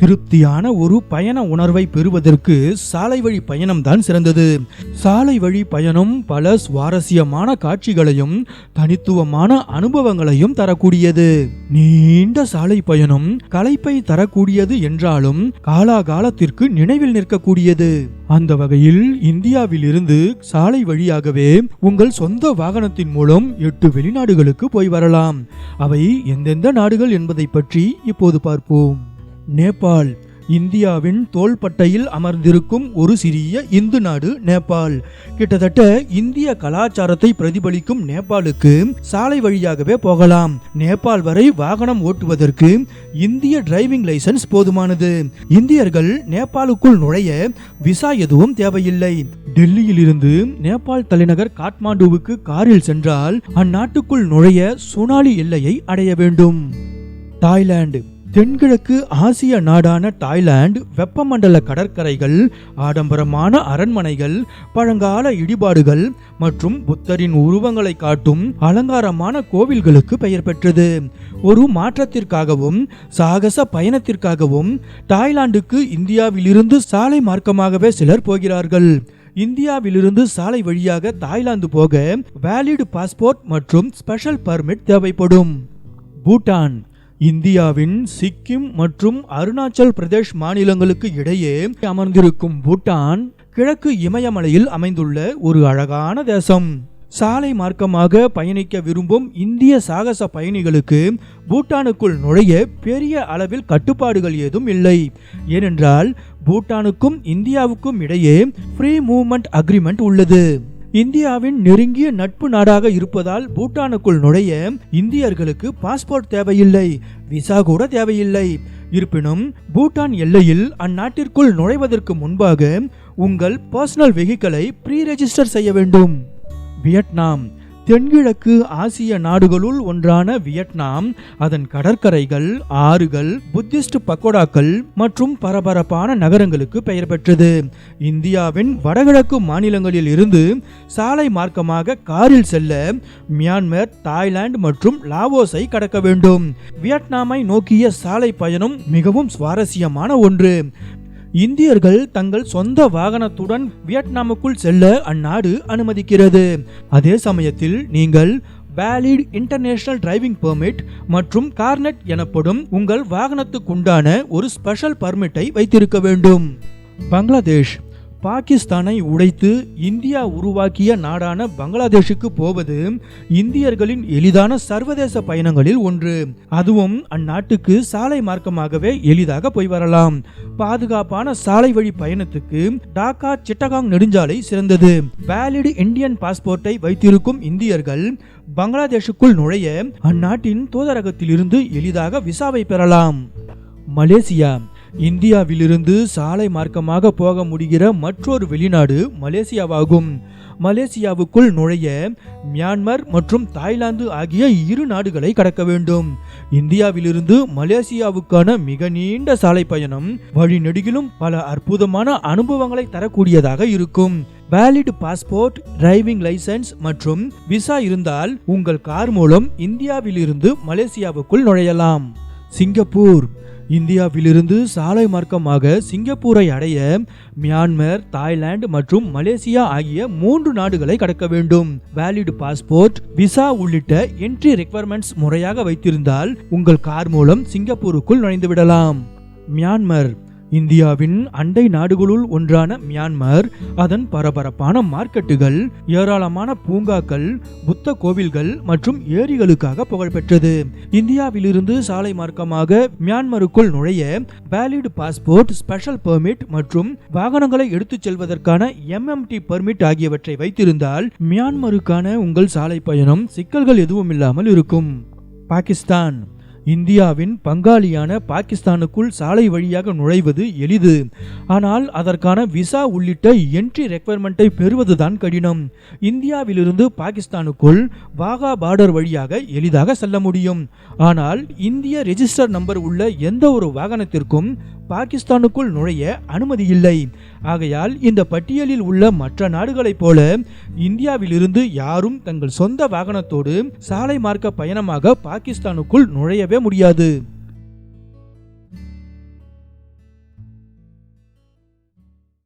திருப்தியான ஒரு பயண உணர்வை பெறுவதற்கு சாலை வழி பயணம்தான் சிறந்தது. சாலை வழி பயணம் பல சுவாரஸ்யமான காட்சிகளையும் தனித்துவமான அனுபவங்களையும் தரக்கூடியது. நீண்ட சாலை பயணம் களைப்பை தரக்கூடியது என்றாலும் காலாகாலத்திற்கு நினைவில் நிற்கக்கூடியது. அந்த வகையில் இந்தியாவில் இருந்து சாலை வழியாகவே உங்கள் சொந்த வாகனத்தின் மூலம் எட்டு வெளிநாடுகளுக்கு போய் வரலாம். அவை எந்தெந்த நாடுகள் என்பதை பற்றி இப்போது பார்ப்போம். நேபாள். இந்தியாவின் தோள்பட்டையில் அமர்ந்திருக்கும் ஒரு சிறிய இந்து நாடு நேபாள். கிட்டத்தட்ட இந்திய கலாச்சாரத்தை பிரதிபலிக்கும் நேபாளுக்கு சாலை வழியாகவே போகலாம். நேபாள் வரை வாகனம் ஓட்டுவதற்கு இந்திய டிரைவிங் லைசன்ஸ் போதுமானது. இந்தியர்கள் நேபாளுக்குள் நுழைய விசா எதுவும் தேவையில்லை. டெல்லியில் இருந்து நேபாள் தலைநகர் காட்மாண்டுவுக்கு காரில் சென்றால் அந்நாட்டுக்குள் நுழைய சுனாலி எல்லையை அடைய வேண்டும். தாய்லாந்து. தென்கிழக்கு ஆசிய நாடான தாய்லாந்து வெப்பமண்டல கடற்கரைகள் ஆடம்பரமான அரண்மனைகள் பழங்கால இடிபாடுகள் மற்றும் புத்தரின் உருவங்களை காட்டும் அலங்காரமான கோவில்களுக்கு பெயர் பெற்றது. ஒரு மாற்றத்திற்காகவும் சாகச பயணத்திற்காகவும் தாய்லாந்துக்கு இந்தியாவிலிருந்து சாலை மார்க்கமாகவே சிலர் போகிறார்கள். இந்தியாவிலிருந்து சாலை வழியாக தாய்லாந்து போக வேலிடு பாஸ்போர்ட் மற்றும் ஸ்பெஷல் பர்மிட் தேவைப்படும். பூட்டான். இந்தியாவின் சிக்கிம் மற்றும் அருணாச்சல் பிரதேஷ் மாநிலங்களுக்கு இடையே அமர்ந்திருக்கும் பூட்டான் கிழக்கு இமயமலையில் அமைந்துள்ள ஒரு அழகான தேசம். சாலை மார்க்கமாக பயணிக்க விரும்பும் இந்திய சாகச பயணிகளுக்கு பூட்டானுக்குள் நுழைய பெரிய அளவில் கட்டுப்பாடுகள் ஏதும் இல்லை. ஏனென்றால் பூட்டானுக்கும் இந்தியாவுக்கும் இடையே ஃப்ரீ மூவ்மெண்ட் அக்ரிமெண்ட் உள்ளது. இந்தியாவின் நெருங்கிய நட்பு நாடாக இருப்பதால் பூட்டானுக்குள் நுழைய இந்தியர்களுக்கு பாஸ்போர்ட் தேவையில்லை விசா கூட தேவையில்லை. இருப்பினும் பூட்டான் எல்லையில் அந்நாட்டிற்குள் நுழைவதற்கு முன்பாக உங்கள் பர்சனல் வெஹிக்கிளை ப்ரீ ரெஜிஸ்டர் செய்ய வேண்டும். வியட்நாம். தென்கிழக்கு ஆசிய நாடுகளுள் ஒன்றான வியட்நாம் அதன் கடற்கரைகள் ஆறுகள் புத்திஸ்ட் பக்கோடாக்கள் மற்றும் பரபரப்பான நகரங்களுக்கு பெயர் பெற்றது. இந்தியாவின் வடகிழக்கு மாநிலங்களில் இருந்து சாலை மார்க்கமாக காரில் செல்ல மியான்மர் தாய்லாந்து மற்றும் லாவோஸை கடக்க வேண்டும். வியட்நாமை நோக்கிய சாலை பயணம் மிகவும் சுவாரஸ்யமான ஒன்று. இந்தியர்கள் தங்கள் சொந்த வாகனத்துடன் வியட்நாமுக்குள் செல்ல அந்நாடு அனுமதிக்கிறது. அதே சமயத்தில் நீங்கள் வேலிட் இன்டர்நேஷனல் டிரைவிங் பெர்மிட் மற்றும் கார்னெட் எனப்படும் உங்கள் வாகனத்துக்குண்டான ஒரு ஸ்பெஷல் பர்மிட்டை வைத்திருக்க வேண்டும். பங்களாதேஷ் பாகிஸ்தானை உடைத்து இந்தியா உருவாக்கிய நாடான பங்களாதேஷுக்கு போவது இந்தியர்களின் எளிதான சர்வதேச பயணங்களில் ஒன்று. அதுவும் அந்நாட்டுக்கு சாலை மார்க்கமாகவே எளிதாக போய் வரலாம். பாதுகாப்பான சாலை வழி பயணத்துக்கு டாக்கா சிட்டகாங் நெடுஞ்சாலை சிறந்தது. வேலிட் இந்தியன் பாஸ்போர்ட்டை வைத்திருக்கும் இந்தியர்கள் பங்களாதேஷுக்குள் நுழைய அந்நாட்டின் தூதரகத்திலிருந்து எளிதாக விசாவை பெறலாம். மலேசியா. இந்தியாவிலிருந்து சாலை மார்க்கமாக போக முடிகிற மற்றொரு வெளிநாடு மலேசியாவாகும். மலேசியாவுக்குள் நுழைய மியான்மர் மற்றும் தாய்லாந்து ஆகிய இரு நாடுகளை கடக்க வேண்டும். இந்தியாவிலிருந்து மலேசியாவுக்கான மிக நீண்ட சாலை பயணம் வழிநெடுகிலும் பல அற்புதமான அனுபவங்களை தரக்கூடியதாக இருக்கும். வேலிட் பாஸ்போர்ட் டிரைவிங் லைசன்ஸ் மற்றும் விசா இருந்தால் உங்கள் கார் மூலம் இந்தியாவிலிருந்து மலேசியாவுக்குள் நுழையலாம். சிங்கப்பூர் இந்தியாவிலிருந்து சாலை மார்க்கமாக சிங்கப்பூரை அடைய மியான்மர் தாய்லாந்து மற்றும் மலேசியா ஆகிய மூன்று நாடுகளை கடக்க வேண்டும். வேலிட் பாஸ்போர்ட் விசா உள்ளிட்ட என்ட்ரி ரெக்வயர்மெண்ட்ஸ் முறையாக வைத்திருந்தால் உங்கள் கார் மூலம் சிங்கப்பூருக்குள் நுழைந்து விடலாம் மியான்மர். இந்தியாவின் அண்டை நாடுகளுள் ஒன்றான மியான்மர் அதன் பரபரப்பான மார்க்கெட்டுகள் ஏராளமான பூங்காக்கள் புத்த கோவில்கள் மற்றும் ஏரிகளுக்காக புகழ்பெற்றது. இந்தியாவிலிருந்து சாலை மார்க்கமாக மியான்மருக்குள் நுழைய வேலிட் பாஸ்போர்ட் ஸ்பெஷல் பெர்மிட் மற்றும் வாகனங்களை எடுத்துச் செல்வதற்கான எம்எம்டி பெர்மிட் ஆகியவற்றை வைத்திருந்தால் மியான்மருக்கான உங்கள் சாலை பயணம் சிக்கல்கள் எதுவும் இல்லாமல் இருக்கும். பாகிஸ்தான். இந்தியாவின் பங்காளியான பாகிஸ்தானுக்குள் சாலை வழியாக நுழைவது எளிது. ஆனால் அதற்கான விசா உள்ளிட்ட என்ட்ரி ரெக்குவயர்மெண்ட்டை பெறுவதுதான் கடினம். இந்தியாவிலிருந்து பாகிஸ்தானுக்குள் வாகா பார்டர் வழியாக எளிதாக செல்ல முடியும். ஆனால் இந்திய ரெஜிஸ்டர் நம்பர் உள்ள எந்த ஒரு வாகனத்திற்கும் பாகிஸ்தானுக்குள் நுழைய அனுமதி இல்லை. ஆகையால் இந்த பட்டியலில் உள்ள மற்ற நாடுகளைப் போல இந்தியாவிலிருந்து யாரும் தங்கள் சொந்த வாகனத்தோடு சாலை மார்க்க பயணமாக பாகிஸ்தானுக்குள் நுழையவே முடியாது.